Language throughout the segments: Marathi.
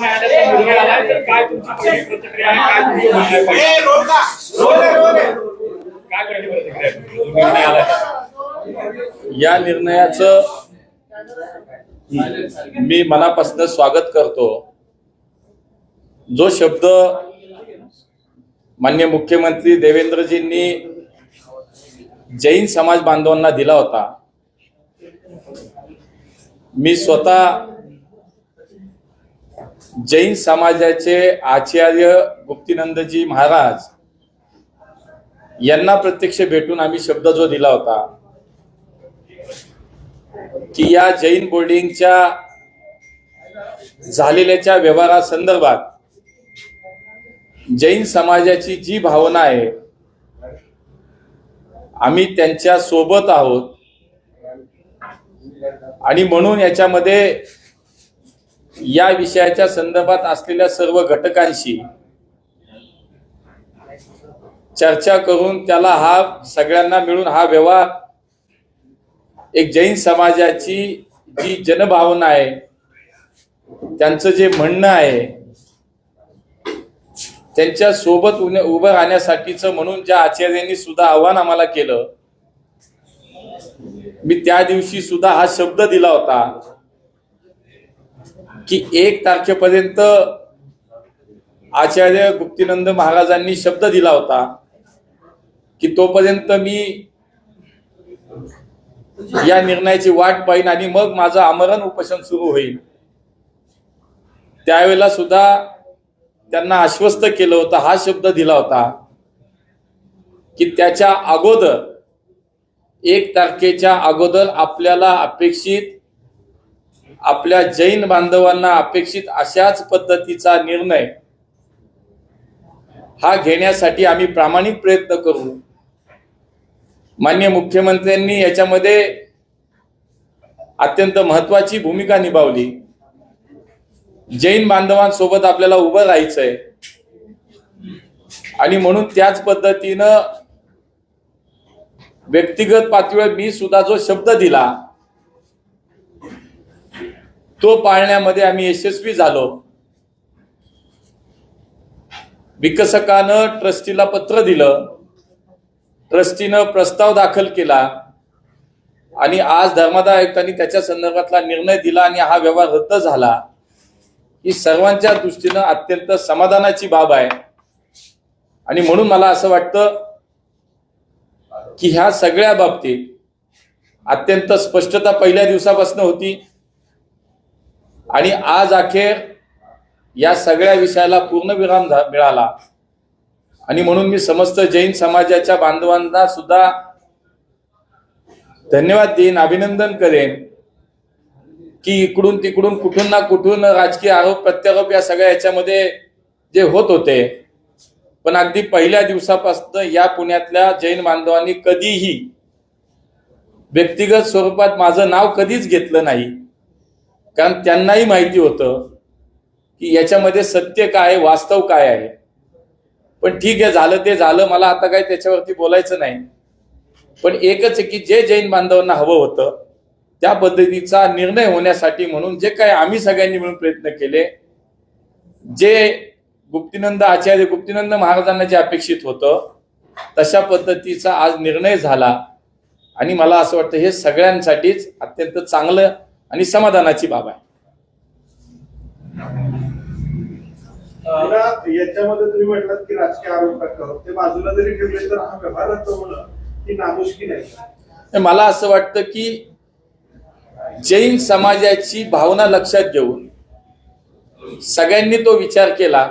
न्यायालयाचा निर्णय आलाय तर काय तुमची पहिली प्रतिक्रिया आहे काय तुमचं म्हणणं आहे पहिलं? काय पहिली प्रतिक्रिया आहे तुमची? जो निर्णय आलाय या निर्णयाचं मी मनापासून स्वागत करतो जो शब्द मान्य मुख्यमंत्री देवेंद्रजींनी जैन समाज बांधवांना दिला होता मी स्वतः जैन समाजाचे आचार्य गुप्तीनंदजी महाराज यांना प्रत्यक्ष भेटून आम्ही शब्द जो दिला होता की या जैन बोर्डिंगच्या झालेल्याच्या व्यवहारासंदर्भात जैन समाजाची जी भावना आहे आम्ही त्यांच्यासोबत आहोत आणि म्हणून याच्यामध्ये या विषयाच्या संदर्भात असलेल्या सर्व घटकांशी चर्चा करून त्याला हा सगळ्यांना मिळून हा व्यवहार एक जैन समाजाची जी जनभावना आहे त्यांचं जे म्हणणं आहे त्यांच्यासोबत उन- उभं राहण्यासाठीचं म्हणून ज्या आचार्यांनी सुद्धा आव्हान आम्हाला केलं मी त्या दिवशी सुद्धा हा शब्द दिला होता. की एक तारखेपर्यंत आचार्य गुप्तीनंद महाराजांनी शब्द दिला होता की तोपर्यंत मी या निर्णयाची वाट पाहिन आणि मग माझं आमरण उपोषण सुरू होईल. त्यावेळेला सुद्धा त्यांना आश्वस्त केलं होतं हा शब्द दिला होता की त्याच्या अगोदर एक तारखेच्या अगोदर आपल्याला अपेक्षित आपल्या जैन बांधवांना अपेक्षित अशाच पद्धतीचा निर्णय हा घेण्यासाठी आम्ही प्रामाणिक प्रयत्न करू. मान्य मुख्यमंत्र्यांनी याच्यामध्ये अत्यंत महत्वाची भूमिका निभावली. जैन बांधवांसोबत आपल्याला उभं राहायचंय. आणि म्हणून त्याच पद्धतीनं व्यक्तिगत पातळीवर मी सुद्धा जो शब्द दिला तो पाळण्यामध्ये आम्ही यशस्वी झालो. विकसकानं ट्रस्टीला पत्र दिलं. ट्रस्टीनं प्रस्ताव दाखल केला. आणि आज धर्मादाय आयुक्तांनी त्याच्या संदर्भातला निर्णय दिला आणि हा व्यवहार रद्द झाला. ही सर्वांच्या दृष्टीनं अत्यंत समाधानाची बाब आहे. आणि म्हणून मला असं वाटतं की ह्या सगळ्या बाबतीत अत्यंत स्पष्टता पहिल्या दिवसापासून होती. आणि आज अखेर या सगळ्या विषयाला पूर्णविराम झा- मिळाला. आणि म्हणून मी समस्त जैन समाजाच्या बांधवांना सुद्धा धन्यवाद देईन अभिनंदन करेन की इकडून तिकडून कुठून ना कुठून राजकीय आरोप प्रत्यारोप या सगळ्या याच्यामध्ये जे होत होते. पण अगदी पहिल्या दिवसापासून या पुण्यातल्या जैन बांधवांनी कधीही व्यक्तिगत स्वरूपात माझं नाव कधीच घेतलं नाही. कारण त्यांनाही माहिती होतं की याच्यामध्ये सत्य काय आहे, वास्तव काय आहे. पण ठीक आहे झालं ते झालं मला आता काय त्याच्यावरती बोलायचं नाही. पण एकच आहे की जे जैन बांधवांना हवं होतं त्या पद्धतीचा निर्णय होण्यासाठी म्हणून जे काय आम्ही सगळ्यांनी मिळून प्रयत्न केले जे गुप्तीनंद आचार्य गुप्तीनंद महाराजांना जे अपेक्षित होतं तशा पद्धतीचा आज निर्णय झाला. आणि मला असं वाटतं हे सगळ्यांसाठीच अत्यंत चांगलं आणि समाधानाची बाब आहे. याच्यामध्ये तुम्ही म्हटलात की राजकीय आरोप ते बाजूला जरी ठेवले तर हा व्यवहार रद्द होणं ही नामुष्की नाही. मला असं वाटतं की जैन समाजाची भावना लक्षात घेऊन सगळ्यांनी तो विचार केला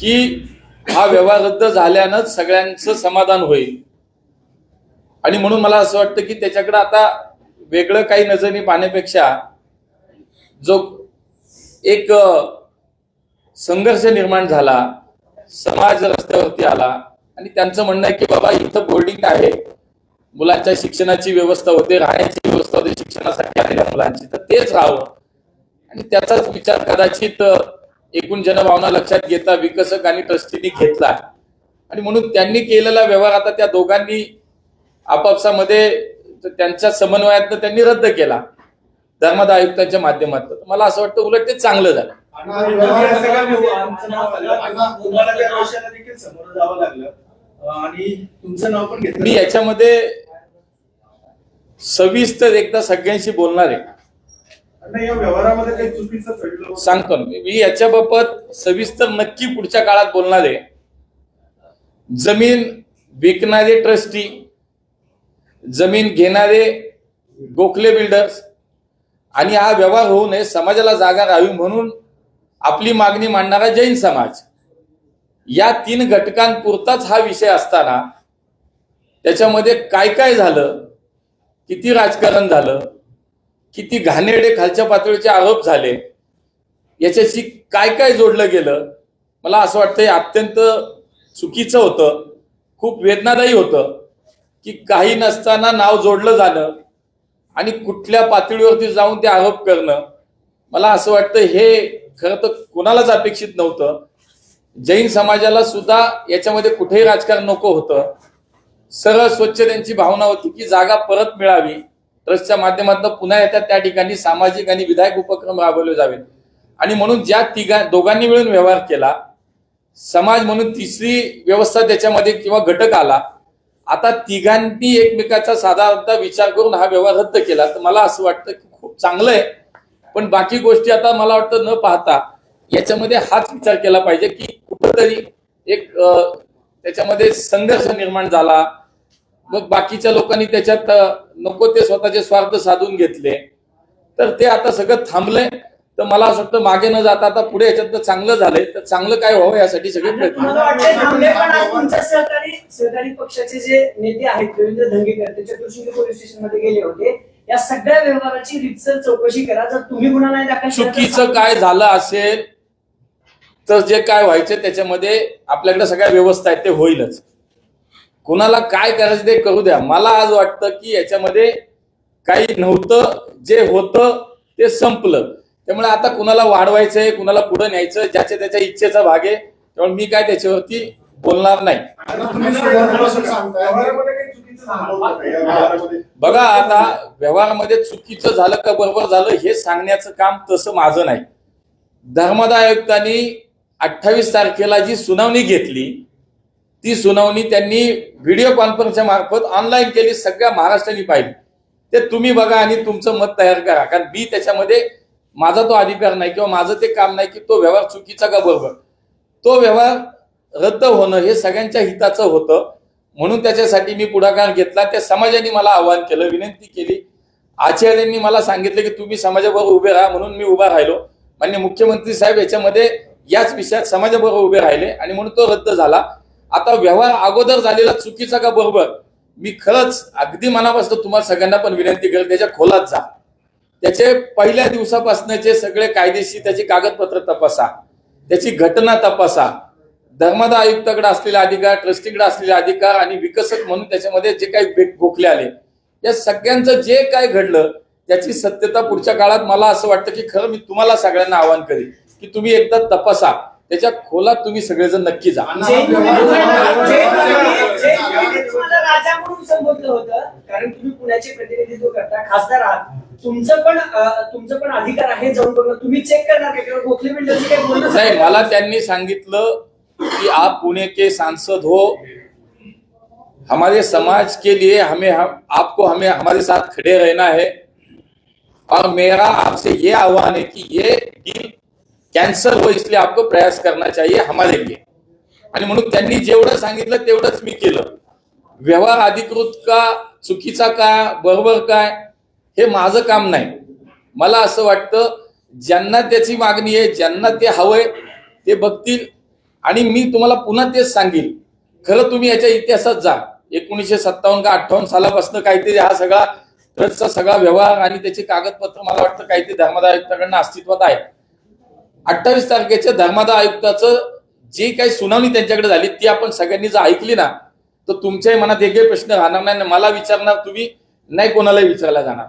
की हा व्यवहार रद्द झाल्यानंच सगळ्यांचं समाधान होईल. आणि म्हणून मला असं वाटतं की त्याच्याकडे आता वेगळं काही नजरेने पाहण्यापेक्षा जो एक संघर्ष निर्माण झाला समाज रस्त्यावरती आला आणि त्यांचं म्हणणं आहे की बाबा इथं बोर्डिंग आहे. मुलांच्या शिक्षणाची व्यवस्था होते राहण्याची व्यवस्था होते शिक्षणासाठी आलेल्या मुलांची. तर तेच राहावं. आणि त्याचाच विचार कदाचित एकूण जनभावना लक्षात घेता विकसक आणि ट्रस्टीनी घेतला. आणि म्हणून त्यांनी केलेला व्यवहार आता त्या दोघांनी आपापसामध्ये त्यांच्या समन्वयातनं त्यांनी रद्द केला धर्मादाय आयुक्तांच्या माध्यमातून मला असं वाटतं उलट ते चांगलं झालं मी याच्यामध्ये सविस्तर एकदा सगळ्यांशी बोलणार आहे? सांगतो. मी याच्याबाबत सविस्तर नक्की पुढच्या काळात बोलणार आहे जमीन विकणारे ट्रस्टी जमीन घेणारे गोखले बिल्डर्स आणि हा व्यवहार होऊ नये समाजाला जागा राहावी म्हणून आपली मागणी मांडणारा जैन समाज. या तीन घटकांपुरताच हा विषय असताना त्याच्यामध्ये काय काय झालं किती राजकारण झालं किती घाणेरडे खालच्या पातळीचे आरोप झाले याच्याशी काय काय जोडलं गेलं मला असं वाटतं हे अत्यंत चुकीचं होतं खूप वेदनादायी होतं. की काही नसताना नाव जोडलं जाणं आणि कुठल्या पातळीवरती जाऊन ते आरोप करणं मला असं वाटतं हे खरं तर कोणालाच अपेक्षित नव्हतं. जैन समाजाला सुद्धा याच्यामध्ये कुठेही राजकारण नको होतं. सरळ स्वच्छ त्यांची भावना होती की जागा परत मिळावी. ट्रस्टच्या माध्यमातून पुन्हा येतात त्या ठिकाणी सामाजिक आणि विधायक उपक्रम राबवले जावेत. आणि म्हणून ज्या तिघा दोघांनी मिळून व्यवहार केला समाज म्हणून तिसरी व्यवस्था त्याच्यामध्ये किंवा घटक आला आता तिघांनी एकमेकाचा साधारणतः विचार करून हा व्यवहार रद्द केला. तर मला असं वाटतं की खूप चांगलं आहे. पण बाकी गोष्टी आता मला वाटतं न पाहता याच्यामध्ये हाच विचार केला पाहिजे की कुठंतरी एक त्याच्यामध्ये संघर्ष निर्माण झाला. मग बाकीच्या लोकांनी त्याच्यात नको ते स्वतःचे स्वार्थ साधून घेतले. तर ते आता सगळं थांबलंय. तर मला असं वाटतं मागे न जाता आता पुढे याच्यात चांगलं झालंय. तर चांगलं काय व्हावं यासाठी सगळे प्रयत्न सहकारी पक्षाचे जे नेते आहेत रवींद्र धंगेकर ते चतुर्शिंगी पोलीस स्टेशनमध्ये गेले होते. या सगळ्या व्यवहाराची रितसर चौकशी करा. जर तुम्ही गुन्हा नाही दाखल तर चुकीचं काय झालं असेल तर जे काय व्हायचं त्याच्यामध्ये आपल्याकडे सगळ्या व्यवस्था आहेत ते होईलच. कुणाला काय करायचं ते करू द्या. मला आज वाटतं की याच्यामध्ये काही नव्हतं जे होतं ते संपलं. त्यामुळे आता कुणाला वाढवायचंय कुणाला पुढे न्यायचं ज्याच्या त्याच्या इच्छेचा भाग आहे त्यामुळे मी काय त्याच्यावरती बोलणार नाही. बघा आता व्यवहारामध्ये चुकीचं झालं का बरोबर झालं हे सांगण्याचं काम तसं माझं नाही. धर्मदाय आयुक्तांनी अठ्ठावीस तारखेला जी सुनावणी घेतली ती सुनावणी त्यांनी व्हिडिओ कॉन्फरन्सच्या मार्फत ऑनलाईन केली सगळ्या महाराष्ट्राने पाहिली. ते तुम्ही बघा आणि तुमचं मत तयार करा कारण मी त्याच्यामध्ये माझा तो अधिकार नाही किंवा माझं ते काम नाही की तो व्यवहार चुकीचा का बरोबर? तो व्यवहार रद्द होणं हे सगळ्यांच्या हिताचं होतं. म्हणून त्याच्यासाठी मी पुढाकार घेतला. त्या समाजाने मला आवाहन केलं विनंती केली. आचार्यांनी मला सांगितलं की तुम्ही समाजाबरोबर उभे राहा म्हणून मी उभा राहिलो. मान्य मुख्यमंत्री साहेब याच्यामध्ये याच विषयात समाजाबरोबर उभे राहिले आणि म्हणून तो रद्द झाला. आता व्यवहार अगोदर झालेला चुकीचा का बरोबर? मी खरंच अगदी मनापासून तुम्हाला सगळ्यांना पण विनंती करेल त्याच्या खोलात जा. त्याचे पहिल्या दिवसापासूनचे सगळे कायदेशीर त्याची कागदपत्र तपासा. त्याची घटना तपासा. धर्मादा आयुक्ताकडे असलेले अधिकार ट्रस्टीकडे असलेले अधिकार आणि विकसक म्हणून त्याच्यामध्ये जे काही गोखले आले या सगळ्यांचं जे काय घडलं त्याची सत्यता पुढच्या काळात मला असं वाटतं की खरं मी तुम्हाला सगळ्यांना आवाहन करेन की तुम्ही एकदा तपासा. त्याच्या खोलात तुम्ही सगळेजण नक्की जा. राजा म्हणून संबोधलं होतं कारण तुम्ही पुण्याचे प्रतिनिधित्व करता खासदार आहात. तुमचं पण तुमचं पण अधिकार आहे जाऊन बघणं तुम्ही चेक करणार का किंवा गोखले बिल्डरची काही बोलणं नाही मला त्यांनी सांगितलं कि आप पुणे के सांसद हो. हमारे समाज के लिए हमें हम, आपको हमें हमारे साथ खड़े रहना है। और मेरा आपसे ये आह्वान है कि ये डील कॅन्सल हो इसलिए आपको प्रयास करना चाहिए हमारे लिए। आणि म्हणून त्यांनी जेवढं सांगितलं तेवढंच मी केलं. व्यवहार अधिकृत का चुकीचा का बरोबर काय हे माझं काम नाही. मला असं वाटतं ज्यांना त्याची मागणी आहे ज्यांना ते हवंय ते बघतील आणि मी तुम्हाला पुन्हा तेच सांगेल खरं तुम्ही याच्या इतिहासात जा. एकोणीसशे सत्तावन्न का अठ्ठावन्न सालापासून काहीतरी हा सगळा ट्रस्टचा सगळा व्यवहार आणि त्याची कागदपत्र मला वाटतं काहीतरी धर्मादाय आयुक्ताकडनं अस्तित्वात आहे. अठ्ठावीस तारखेच्या धर्मादाय आयुक्ताचं जी काही सुनावणी त्यांच्याकडे झाली ती आपण सगळ्यांनी जर ऐकली ना तर तुमच्याही मनात एकही प्रश्न राहणार नाही आणि मला विचारणार तुम्ही नाही कोणालाही विचारला जाणार.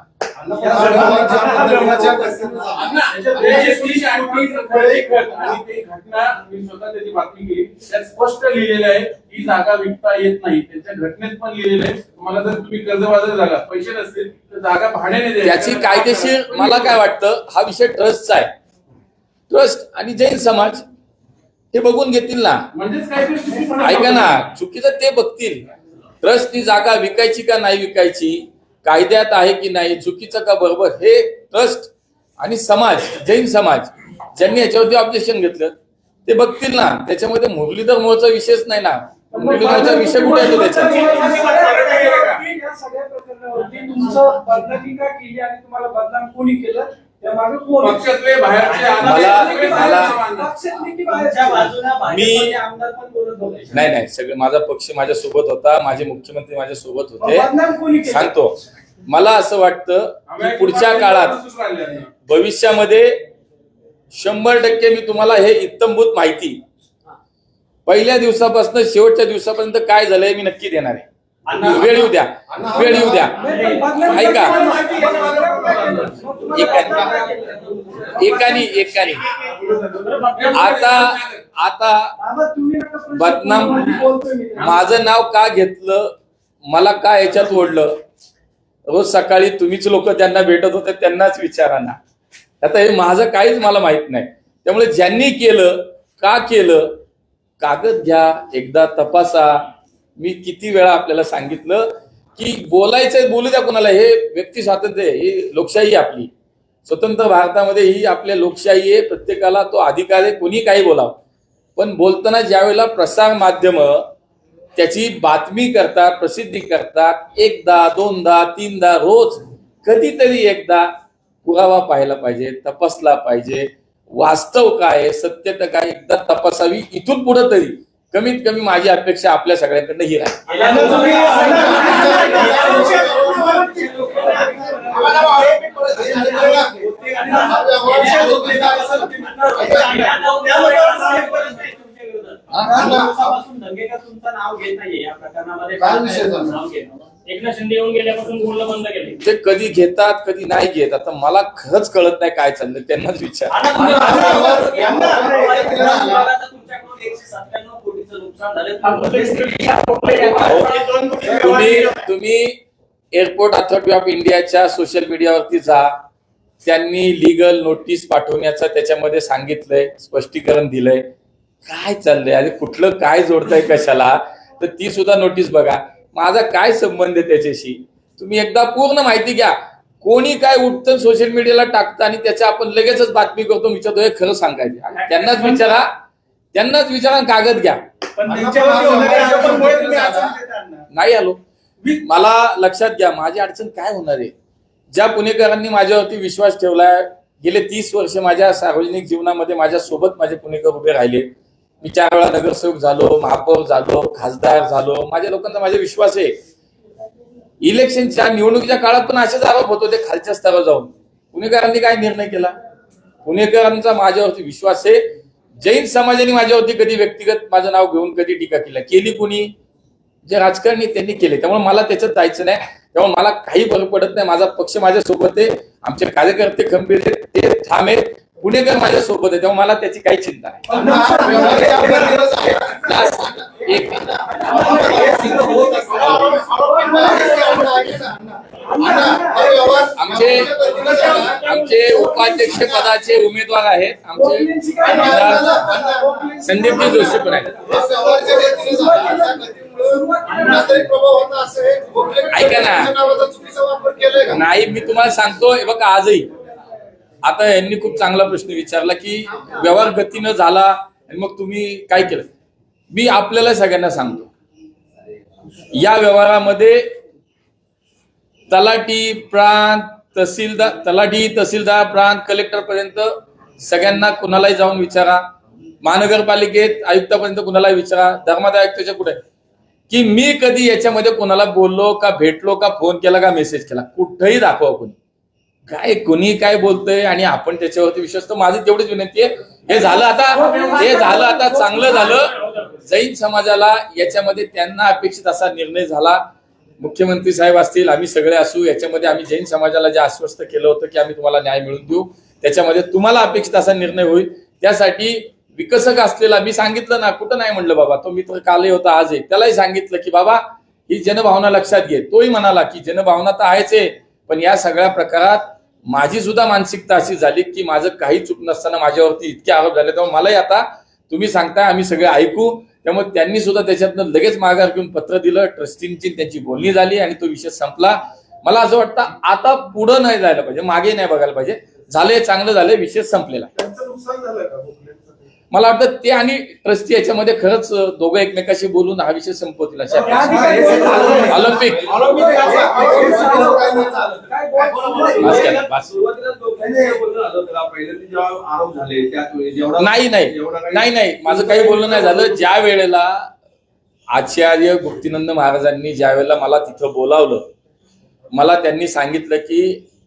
स्पष्ट लिहिलेलं आहे ही जागा विकता येत नाही त्यांच्या घटनेत पण लिहिलेलं आहे तुम्हाला जर तुम्ही कर्जबाजार जागा पैसे नसतील तर जागा भाड्याने द्यायची. त्याची कायदेशीर मला काय वाटतं हा विषय ट्रस्टचा आहे. ट्रस्ट आणि जैन समाज ते बघून घेतील ना. म्हणजेच ऐका ना चुकीचं ते बघतील. ट्रस्ट ती जागा विकायची का नाही विकायची? कायद्यात आहे की नाही चुकीचं का बरोबर हे ट्रस्ट आणि समाज जैन समाज ज्यांनी याच्यावरती ऑब्जेक्शन घेतलं ते बघतील ना. त्याच्यामध्ये मुरलीधर मोहचा विषयच नाही ना. मुरलीधर मोहचा विषय कुठे येतो त्याच्यात? पक्षातले बाहेरचे मी- नाही नाही सगळे माझा पक्ष माझ्या सोबत होता माझे मुख्यमंत्री माझ्या सोबत होते सांगतो. मला असं वाटतं की पुढच्या काळात. भविष्यामध्ये शंभर टक्के मी तुम्हाला हे इत्तमभूत माहिती. पहिल्या दिवसापासून शेवटच्या दिवसापर्यंत काय झालंय मी नक्की देणार आहे. वेळ येऊ द्या वेळ येऊ द्या ऐका. एकाने. एकाने आता आता बदनाम. माझं नाव का घेतलं मला का याच्यात ओढलं रोज सकाळी तुम्हीच लोक त्यांना भेटत होते त्यांनाच विचारा ना आता हे माझं काहीच मला माहीत नाही त्यामुळे ज्यांनी केलं का केलं कागद घ्या एकदा तपासा मी किती वेळा आपल्याला सांगितलं की बोलायचं बोलू द्या कोणाला. हे व्यक्ती स्वातंत्र्य आहे ही लोकशाही आपली. स्वतंत्र भारतामध्ये ही आपल्या लोकशाही आहे प्रत्येकाला तो अधिकार आहे कोणी काही बोलावं. पण बोलताना ज्यावेळेला प्रसार माध्यम त्याची बातमी करतात प्रसिद्धी करतात एकदा दोनदा तीनदा रोज कधीतरी एकदा पुरावा पाहायला पाहिजे तपासला पाहिजे. वास्तव काय सत्यता काय एकदा तपासावी इथून पुढे तरी. कमीत कमी माझी अपेक्षा आपल्या सगळ्यांकडनं ही राहील ते कधी घेतात कधी नाही घेत. आता मला खरंच कळत नाही काय चाललंय त्यांनाच विचार. तुम्ही तुम्ही एअरपोर्ट अथॉरिटी ऑफ इंडियाच्या सोशल मीडियावरती जा. त्यांनी लिगल नोटीस पाठवण्याचं त्याच्यामध्ये सांगितलंय स्पष्टीकरण दिलंय. काय चाललंय? आणि कुठलं काय जोडताय कशाला? तर ती सुद्धा नोटीस बघा. माझा काय संबंध आहे त्याच्याशी? तुम्ही एकदा पूर्ण माहिती घ्या. कोणी काय उठतं सोशल मीडियाला टाकतं आणि त्याच्या आपण लगेचच बातमी करतो विचारतो हे खरं सांगायचे त्यांनाच विचारा त्यांनाच विचारा कागद घ्या. नाही आलो. मला लक्षात घ्या माझी अडचण काय होणार आहे? ज्या पुणेकरांनी माझ्यावरती विश्वास ठेवलाय गेले तीस वर्ष माझ्या सार्वजनिक जीवनामध्ये माझ्या सोबत माझे पुणेकर उभे राहिले. मी चार वेळा नगरसेवक झालो महापौर झालो खासदार झालो. माझ्या लोकांचा माझा विश्वास आहे. इलेक्शनच्या निवडणुकीच्या काळात पण असेच आरोप होत होते खालच्या स्तरावर जाऊन. पुणेकरांनी काय निर्णय केला? पुणेकरांचा माझ्यावरती विश्वास आहे. जैन समाजाने माझ्यावरती कधी व्यक्तिगत माझं नाव घेऊन कधी टीका केला? केली कुणी? जे राजकारणी त्यांनी केले. त्यामुळे मला त्याच्यात जायचं नाही. त्यामुळे मला काही फरक पडत नाही. माझा पक्ष माझ्या सोबत आहे. आमचे कार्यकर्ते खंबीर आहेत. ते ठाम आहेत. पुणेकर माझ्या सोबत आहे त्यामुळे मला त्याची काही चिंता आमचे आमचे उपाध्यक्ष पदाचे उमेदवार आहेत. आमचे संदीपजी जोशी पण आहेत. ऐका ना. नाही मी तुम्हाला सांगतो बघा आजही. आता यांनी खूप चांगला प्रश्न विचारला की व्यवहार गतीनं झाला आणि मग तुम्ही काय केलं? मी आपल्याला सगळ्यांना सांगतो. या व्यवहारामध्ये तलाठी प्रांत तहसीलदार तलाठी तहसीलदार प्रांत कलेक्टर पर्यंत सगळ्यांना कुणालाही जाऊन विचारा. महानगरपालिकेत आयुक्तापर्यंत कुणालाही विचारा. धर्मादाय आयुक्ताच्या पुढे की मी कधी याच्यामध्ये कोणाला बोललो का भेटलो का फोन केला का मेसेज केला? कुठंही दाखवा कोणी. काय कोणी काय बोलतंय आणि आपण त्याच्यावरती विश्वास तर माझी तेवढीच विनंती आहे. हे झालं आता हे झालं आता चांगलं झालं. जैन समाजाला याच्यामध्ये त्यांना अपेक्षित असा निर्णय झाला. मुख्यमंत्री साहेब असतील आम्ही सगळे असू याच्यामध्ये आम्ही जैन समाजाला जे आश्वस्त केलं होतं की आम्ही तुम्हाला न्याय मिळून देऊ त्याच्यामध्ये तुम्हाला अपेक्षित असा निर्णय होईल. त्यासाठी विकसक असलेला मी सांगितलं ना कुठं नाही म्हणलं बाबा तो मित्र कालही होता आज आहे त्यालाही सांगितलं की बाबा ही जनभावना लक्षात घे. तोही म्हणाला की जनभावना तर आहेच आहे पण या सगळ्या प्रकारात माझी सुद्धा मानसिकता अशी झाली की माझं काही चूक नसताना माझ्यावरती इतके आरोप झाले. त्यामुळे मलाही आता तुम्ही सांगताय आम्ही सगळे ऐकू. त्यामुळे त्यांनी सुद्धा त्याच्यातनं लगेच माघार घेऊन पत्र दिलं ट्रस्टींची त्यांची बोलणी झाली आणि तो विषय संपला. मला असं वाटतं आता पुढं नाही जायला पाहिजे मागे नाही बघायला पाहिजे. झालंय चांगलं झालंय विषय संपलेला. मला वाटतं ते आणि ट्रस्टी याच्यामध्ये खरंच दोघं एकमेकाशी बोलून हा विषय संपवतील अशा? ऑलिम्पिक. नाही नाही. नाही नाही. माझं काही बोलणं नाही झालं. ज्या वेळेला आचार्य गुप्तीनंद महाराजांनी ज्या वेळेला मला तिथं बोलावलं मला त्यांनी सांगितलं की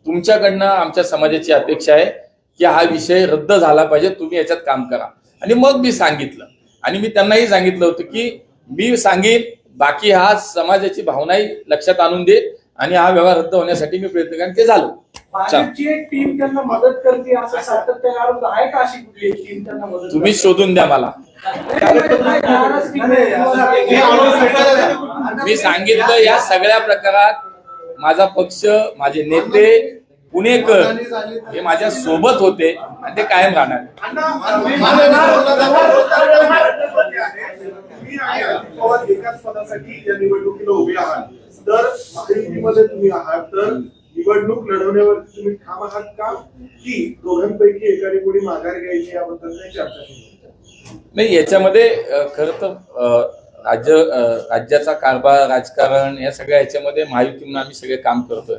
तुमच्याकडनं आमच्या समाजाची अपेक्षा आहे की हा विषय रद्द झाला पाहिजे. तुम्ही याच्यात काम करा. आणि मग मी सांगितलं. आणि मी त्यांनाही सांगितलं होतं की मी सांगेन बाकी हा समाजाची भावनाही लक्षात आणून दे आणि हा व्यवहार रद्द होण्यासाठी मी प्रयत्न करेन. ते झालं. भाजपची एक टीम त्यांना मदत करते असं सातत्याने आरोप आहे का अशी कुठली टीम त्यांना मदत तुम्ही? शोधून द्या मला. मी सांगितलं या सगळ्या प्रकारात माझा पक्ष माझे नेते पुणेकर हे माझ्या सोबत होते आणि ते कायम राहणार. तर महायुतीमध्ये तुम्ही आहात तर निवडणूक लढवण्यावर तुम्ही ठाम आहात का की दोघांपैकी एकाने कोणी माघार घ्यायची याबद्दल चर्चा नाही याच्यामध्ये खर खरं तर राज्य राज्याचा कारभार राजकारण या सगळ्या याच्यामध्ये महायुती म्हणून आम्ही सगळे काम करतोय.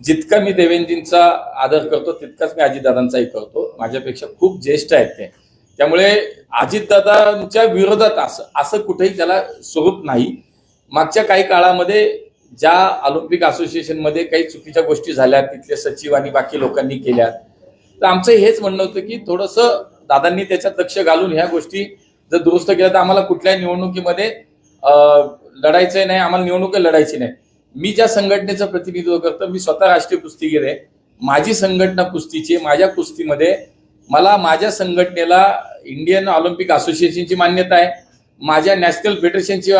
जितका मी देवेंद्रजींचा आदर करतो तितकाच मी अजितदादांचाही करतो. माझ्यापेक्षा खूप ज्येष्ठ आहेत ते. त्यामुळे अजितदादांच्या विरोधात असं असं कुठेही त्याला स्वरूप नाही. मागच्या काही काळामध्ये ज्या ऑलिम्पिक असोसिएशनमध्ये काही चुकीच्या गोष्टी झाल्या तिथले सचिव आणि बाकी लोकांनी केल्या. तर आमचं हेच म्हणणं होतं की थोडंसं दादांनी त्याच्यात लक्ष घालून ह्या गोष्टी जर दुरुस्त केल्या तर आम्हाला कुठल्याही निवडणुकीमध्ये लढायचं लढायचंय नाही आम्हाला निवडणूक लढायची नाही. मी ज्या संघटनेचं प्रतिनिधित्व करतो मी स्वतः राष्ट्रीय कुस्तीगीर आहे. माझी संघटना कुस्तीची माझ्या कुस्तीमध्ये मला माझ्या संघटनेला इंडियन ऑलिम्पिक असोसिएशनची मान्यता आहे. माझ्या नॅशनल फेडरेशनची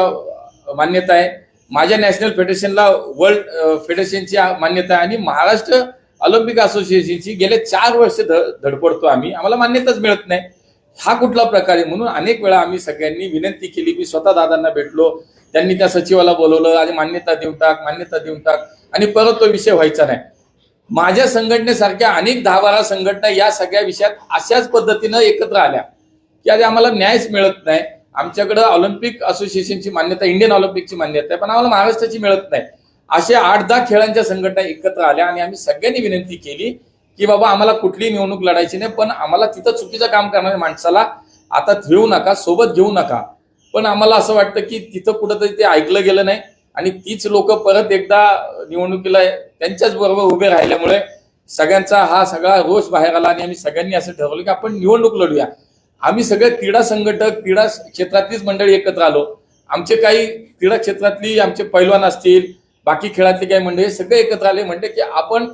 मान्यता आहे. माझ्या नॅशनल फेडरेशनला वर्ल्ड फेडरेशनची मान्यता आहे. आणि महाराष्ट्र ऑलिम्पिक असोसिएशनची गेले चार वर्ष ध- धडपडतो आम्ही. आम्हाला मान्यताच मिळत नाही. हा कुठला प्रकार आहे? म्हणून अनेक वेळा आम्ही सगळ्यांनी विनंती केली. मी स्वतः दादांना भेटलो. त्यांनी त्या सचिवाला बोलवलं आणि मान्यता देऊन टाक मान्यता देऊन टाक. आणि परत तो विषय व्हायचा नाही. माझ्या संघटनेसारख्या अनेक दहा बारा संघटना या सगळ्या विषयात अशाच पद्धतीनं एकत्र आल्या की आज आम्हाला न्यायच मिळत नाही. आमच्याकडं ऑलिम्पिक असोसिएशनची मान्यता इंडियन ऑलिम्पिकची मान्यता आहे पण आम्हाला महाराष्ट्राची मिळत नाही. असे आठ दहा खेळांच्या संघटना एकत्र आल्या आणि आम्ही सगळ्यांनी विनंती केली की बाबा आम्हाला कुठली निवडणूक लढायची नाही पण आम्हाला तिथं चुकीचं काम करणाऱ्या माणसाला आता ठेवू नका सोबत घेऊ नका. पण आम्हाला असं वाटतं की तिथं कुठंतरी ते ऐकलं गेलं नाही. आणि तीच लोक परत एकदा निवडणुकीला त्यांच्याच बरोबर उभे राहिल्यामुळे सगळ्यांचा हा सगळा रोष बाहेर आला आणि आम्ही सगळ्यांनी असं ठरवलं की आपण निवडणूक लढूया. आम्ही सगळे क्रीडा संघटक क्रीडा क्षेत्रातलीच मंडळी एकत्र आलो. आमचे काही क्रीडा क्षेत्रातली आमचे पैलवान असतील बाकी खेळातले काही मंडळी हे सगळे एकत्र आले. म्हणते की आपण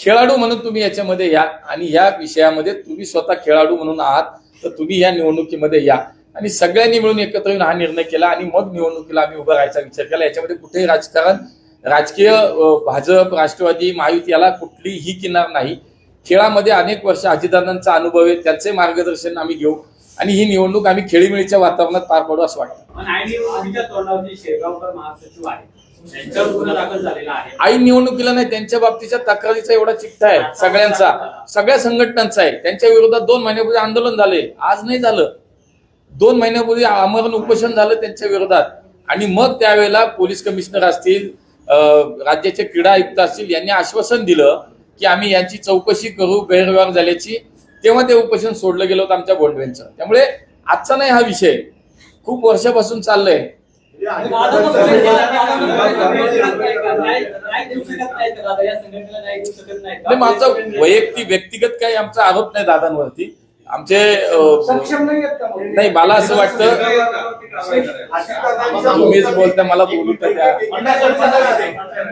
खेळाडू म्हणून तुम्ही याच्यामध्ये या आणि या विषयामध्ये तुम्ही स्वतः खेळाडू म्हणून आहात तर तुम्ही या निवडणुकीमध्ये या. आणि सगळ्यांनी मिळून एकत्र येऊन हा निर्णय केला आणि मग निवडणुकीला आम्ही उभा राहायचा विचार केला. याच्यामध्ये कुठेही राजकारण राजकीय भाजप राष्ट्रवादी महायुती याला कुठलीही किनार नाही. खेळामध्ये अनेक वर्ष अजितदादांचा अनुभव आहे त्यांचे मार्गदर्शन आम्ही घेऊ आणि ही निवडणूक आम्ही खेळीमेळीच्या वातावरणात पार पाडू असं वाटतं. आई निवडणुकीला नाही त्यांच्या बाबतीच्या तक्रारीचा एवढा चिठ्ठा आहे सगळ्यांचा. सगळ्या संघटनांचा आहे. त्यांच्या विरोधात दोन महिन्यापूर्वी आंदोलन झाले आज नाही झालं. दोन महिन्यापूर्वी आमरण उपोषण झालं त्यांच्या विरोधात. आणि मग त्यावेळेला पोलीस कमिशनर असतील राज्याचे क्रीडा आयुक्त असतील यांनी आश्वासन दिलं की आम्ही यांची चौकशी करू गैरव्यवहार झाल्याची. तेव्हा ते उपोषण सोडलं गेलं होतं आमच्या बोंडवेंचं त्यामुळे आजचा नाही हा विषय. खूप वर्षापासून चाललंय. म्हणजे माझा वैयक्तिक व्यक्तिगत काही आमचा आरोप नाही दादांवरती. आमचे नाही मला असं वाटतं. तुम्हीच बोलता मला बोलू तर द्या.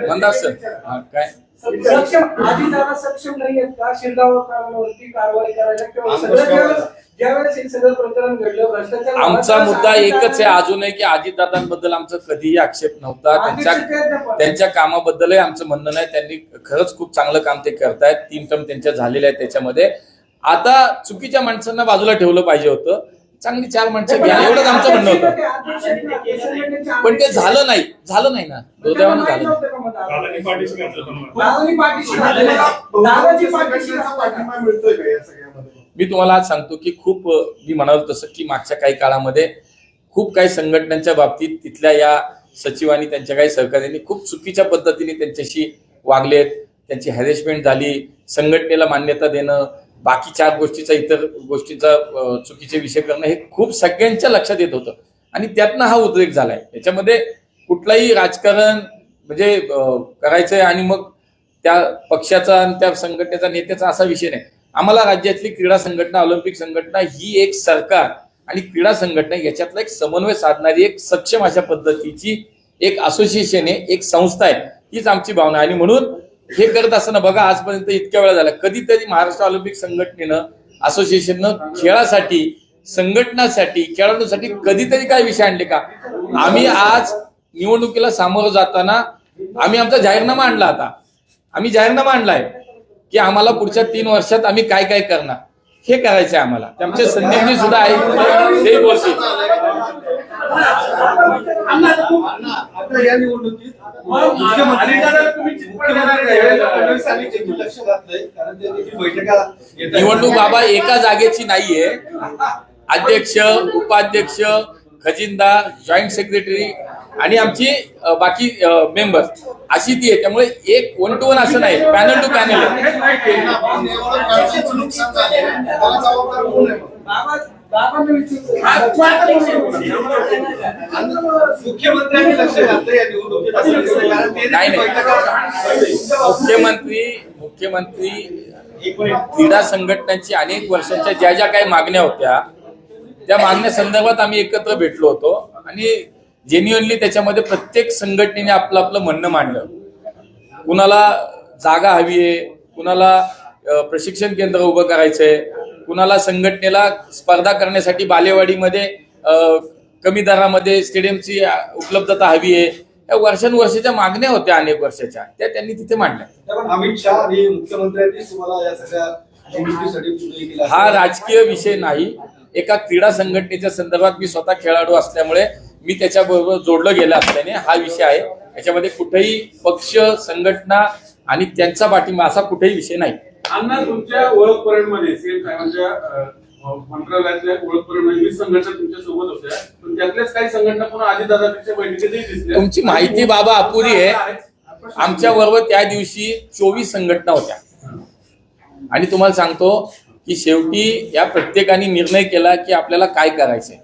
मंदार सर. काय? सक्षम आधी दादा सक्षम नाही आहेत का? शिरगाव कारणावरती कारवाई करायला किंवा सगळं ज्यावेळेस ज्यावेळेस हे सगळं प्रकरण घडलं भ्रष्टाचार आमचा मुद्दा एकच आहे अजूनही की अजितदादांबद्दल आमचं कधीही आक्षेप नव्हता. त्यांच्या. त्यांच्या कामाबद्दलही आमचं म्हणणं नाही. त्यांनी खरंच खूप चांगलं काम ते करतायत. तीन टर्म त्यांच्या झालेल्या आहेत त्याच्यामध्ये. आता चुकीच्या माणसांना बाजूला ठेवलं पाहिजे होतं. चांगली चार माणसं घ्या एवढंच आमचं म्हणणं होतं. पण ते झालं नाही झालं नाही ना. दुर्दैवानं झालं सगळ्यामध्ये? मी तुम्हाला आज सांगतो की खूप मी म्हणालो तसं की मागच्या काही काळामध्ये खूप काही संघटनांच्या बाबतीत तिथल्या या सचिवांनी त्यांच्या काही सहकार्यांनी खूप चुकीच्या पद्धतीने त्यांच्याशी वागलेत. त्यांची हॅरेसमेंट झाली. संघटनेला मान्यता देणं बाकी चार गोष्टीचा इतर गोष्टीचा चुकीचे विषय करणं हे खूप सगळ्यांच्या लक्षात येत होतं. आणि त्यातनं हा उद्रेक झालाय. त्याच्यामध्ये कुठलाही राजकारण म्हणजे करायचंय आणि मग त्या पक्षाचा आणि त्या संघटनेचा नेत्याचा असा विषय नाही. आम्हाला राज्यातली क्रीडा संघटना ऑलिम्पिक संघटना ही एक सरकार आणि क्रीडा संघटना याच्यातला एक समन्वय साधणारी एक सक्षम अशा पद्धतीची एक असोसिएशन आहे एक संस्था आहे. हीच आमची भावना आहे. आणि म्हणून हे करत असताना बघा आजपर्यंत इतक्या वेळा झाला. कधीतरी महाराष्ट्र ऑलिम्पिक संघटनेनं असोसिएशननं खेळासाठी संघटनासाठी खेळाडूंसाठी कधीतरी काय विषय आणले का? आम्ही आज निवडणुकीला सामोरं जाताना आम्ही आमचा जाहीरनामा आणला आता. आम्ही जाहीरनामा आणलाय की आम्हाला पुढच्या तीन वर्षात आम्ही काय काय करणार? हे करायचं आहे आम्हाला. ते आमचे संदीपजी सुद्धा आहे. ते बोलतील या निवडणुकीत निवडणूक बाबा एका जागेची नाहीये. अध्यक्ष उपाध्यक्ष खजिनदार जॉईंट सेक्रेटरी आणि आमची बाकी मेंबर अशी ती आहे. त्यामुळे एक वन टू वन असं नाही. पॅनल टू पॅनल आहे. मुख्यमंत्र्यांनी लक्ष घातलं या नाही, मुख्यमंत्री मुख्यमंत्री क्रीडा संघटनांची अनेक वर्षांच्या ज्या ज्या काही मागण्या होत्या त्या मागण्या संदर्भात आम्ही एकत्र भेटलो होतो. आणि जेन्युअनली त्याच्यामध्ये प्रत्येक संघटनेने आपलं आपलं म्हणणं मांडलं. कुणाला जागा हवी आहे कुणाला प्रशिक्षण केंद्र उभं करायचंय कुणाला संघटनेला स्पर्धा करण्यासाठी बालेवाडीमध्ये कमी दरामध्ये स्टेडियमची उपलब्धता हवी आहे. या वर्षानुवर्षाच्या मागण्या होत्या अनेक वर्षाच्या. त्या त्यांनी तिथे मांडल्या. अमित शहा आणि मुख्यमंत्र्यांनी तुम्हाला या सगळ्या. हा राजकीय विषय नाही. एका क्रीडा संघटनेच्या संदर्भात मी स्वतः खेळाडू असल्यामुळे मी त्याच्याबरोबर जोडलं गेलं असल्याने हा विषय आहे. याच्यामध्ये कुठेही पक्ष संघटना आणि त्यांचा पाठिंबा असा कुठेही विषय नाही. अण्णा तुमच्या ओळख सीएम साहेबांच्या मंत्रालयातल्या वीस संघटना तुमच्यासोबत होत्या. पण त्यातल्याच काही संघटना पुन्हा आधी दादापेक्षा बैठकीतही दिसल्या. तुमची माहिती बाबा अपुरी आहे. आमच्या बरोबर त्या दिवशी चोवीस संघटना होत्या. आणि तुम्हाला सांगतो की शेवटी या प्रत्येकाने निर्णय केला की आपल्याला काय करायचंय.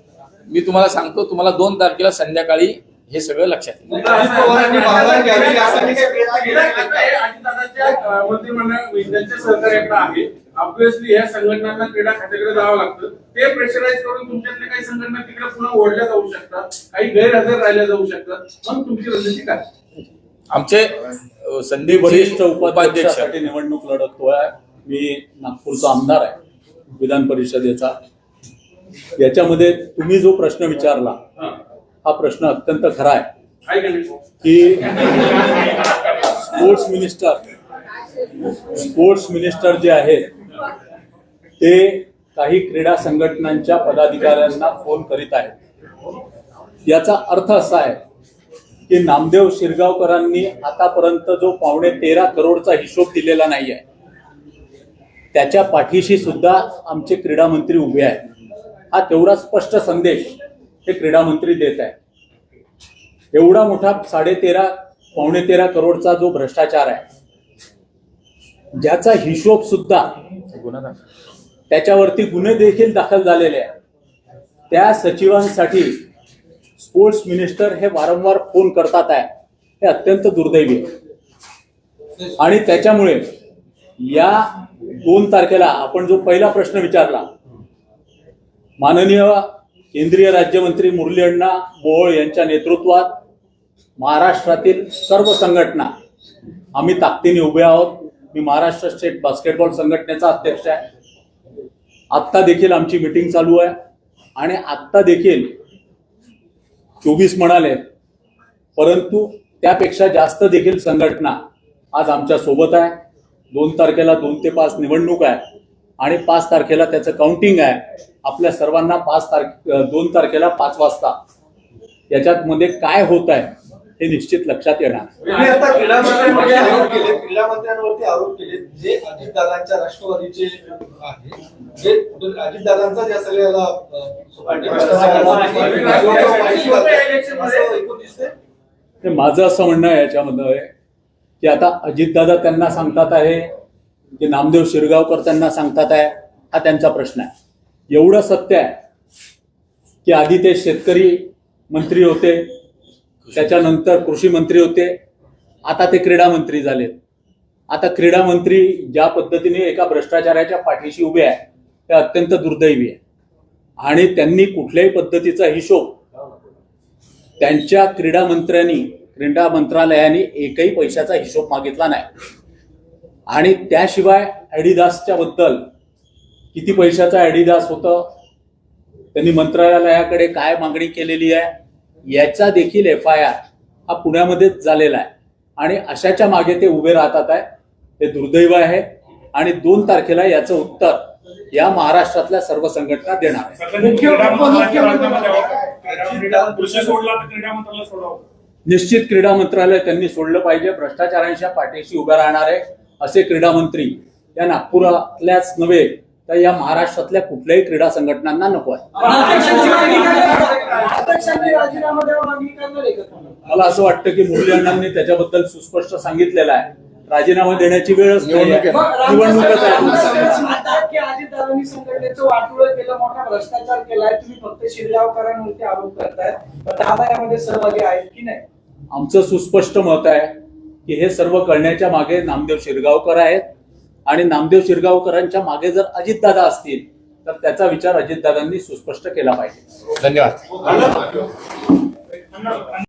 मी तुम्हाला सांगतो तुम्हाला दोन तारखेला संध्याकाळी हे सगळं लक्षात येईल. हे ऑब्विसली या संघटनांना क्रीडा खात्याकडे जावं लागतं. ते प्रेशराईज करून तुमच्यातल्या काही संघटना तिकडे पुन्हा ओढल्या जाऊ शकतात. काही गैरहजर राहिल्या जाऊ शकतात. मग तुमची रणनीती काय? आमचे संदीप वरिष्ठ उपाध्यक्ष उपाध्यक्षासाठी निवडणूक लढततोय मी नागपूरचा आमदार आहे. विधान परिषदेचा. याच्यामध्ये तुम्ही जो प्रश्न विचारला हा. प्रश्न अत्यंत खरा आहे. की स्पोर्ट्स मिनिस्टर स्पोर्ट्स मिनिस्टर जे आहेत ते काही क्रीडा संघटनांच्या पदाधिकाऱ्यांना फोन करीत आहेत. याचा अर्थ असा आहे की नामदेव शिरगावकरांनी आतापर्यंत जो पावणे तेरा करोडचा हिशोब दिलेला नाही आहे त्याच्या पाठीशी सुद्धा आमचे क्रीडा मंत्री उभे आहेत. हा तेवढा स्पष्ट संदेश हे क्रीडा मंत्री देत आहे एवढा मोठा साडेतेरा पावणे तेरा करोडचा जो भ्रष्टाचार आहे ज्याचा हिशोब सुद्धा त्याच्यावरती गुन्हे देखील दाखल झालेले आहेत. त्या सचिवांसाठी स्पोर्ट्स मिनिस्टर हे वारंवार फोन करतात आहे. हे अत्यंत दुर्दैवी आहे. आणि त्याच्यामुळे या दोन तारखेला आपण जो पहिला प्रश्न विचारला माननीय केंद्रीय राज्यमंत्री मुरली अण्णा मोहोळ यांच्या नेतृत्वात महाराष्ट्रातील सर्व संघटना आम्ही ताकदीने उभे आहोत. मी महाराष्ट्र स्टेट बास्केटबॉल संघटनेचा अध्यक्ष आहे. आत्ता देखील आमची मिटिंग चालू आहे. आणि आत्ता देखील चोवीस म्हणाले परंतु त्यापेक्षा जास्त देखील संघटना आज आमच्यासोबत आहे. दोन तारखेला दोन ते पाच निवडणूक आहे. आणि पाच तारखेला त्याचं काउंटिंग आहे. आपल्या सर्वांना पाच तारखे दोन तारखेला पाच वाजता. याच्यात मध्ये काय होत आहे हे निश्चित लक्षात येणार. आता क्रीडा मंत्र्यांवरती आरोप केले क्रीडा मंत्र्यांवरती आरोप केले जे अजितदादांच्या राष्ट्रवादीचे आहे जे अजितदादांचा सगळ्याला माझं असं म्हणणं आहे याच्यामध्ये की आता अजितदादा त्यांना सांगतात आहे की नामदेव शिरगावकर त्यांना सांगतात आहे हा त्यांचा प्रश्न आहे. एवढं सत्य आहे की आधी ते शेतकरी मंत्री होते त्याच्यानंतर कृषी मंत्री होते आता ते क्रीडा मंत्री झालेत. आता क्रीडा मंत्री ज्या पद्धतीने एका भ्रष्टाचाराच्या पाठीशी उभे आहे ते अत्यंत दुर्दैवी आहे. आणि त्यांनी कुठल्याही पद्धतीचा हिशोब त्यांच्या क्रीडा मंत्र्यांनी क्रीडा मंत्रालयाने एकही पैशाचा हिशोब मागितला नाही. आणि त्याशिवाय ॲडिदासच्या बद्दल किती पैशाचा ॲडिदास होतं त्यांनी मंत्रालयाकडे काय मागणी केलेली आहे याचा देखील एफ आय आर हा पुण्यामध्येच झालेला आहे. आणि अशाच्या मागे ते उभे राहतात आहे ते दुर्दैव आहे. आणि दोन तारखेला याचं उत्तर या महाराष्ट्रातल्या सर्व संघटना देणार आहे निश्चित क्रीडा मंत्रालय त्यांनी सोडलं पाहिजे. भ्रष्टाचारांच्या पाठीशी उभे राहणारे असे क्रीडा मंत्री या नागपुरातल्याच नव्हे तर या महाराष्ट्रातल्या कुठल्याही क्रीडा संघटनांना नको आहे? मला असं वाटतं की मुरली अण्णांनी त्याच्याबद्दल सुस्पष्ट सांगितलेलं आहे. राजीनामा देण्याची वेळच नाही आहे. मग निवडणूकच आहे म्हणतात की अजितदादांनी संघटनेचं वाटोळं केलं मोठा भ्रष्टाचार केलाय तुम्ही फक्त शिरगावकरांवरती आरोप करताय. पण दादा यामध्ये सहभागी आहेत की नाही? आमचं सुस्पष्ट मत आहे की हे सर्व करण्याच्या मागे नामदेव शिरगावकर आहेत. आणि नामदेव शिरगावकरांच्या मागे जर अजितदादा असतील तर त्याचा विचार अजितदादांनी सुस्पष्ट केला पाहिजे. धन्यवाद.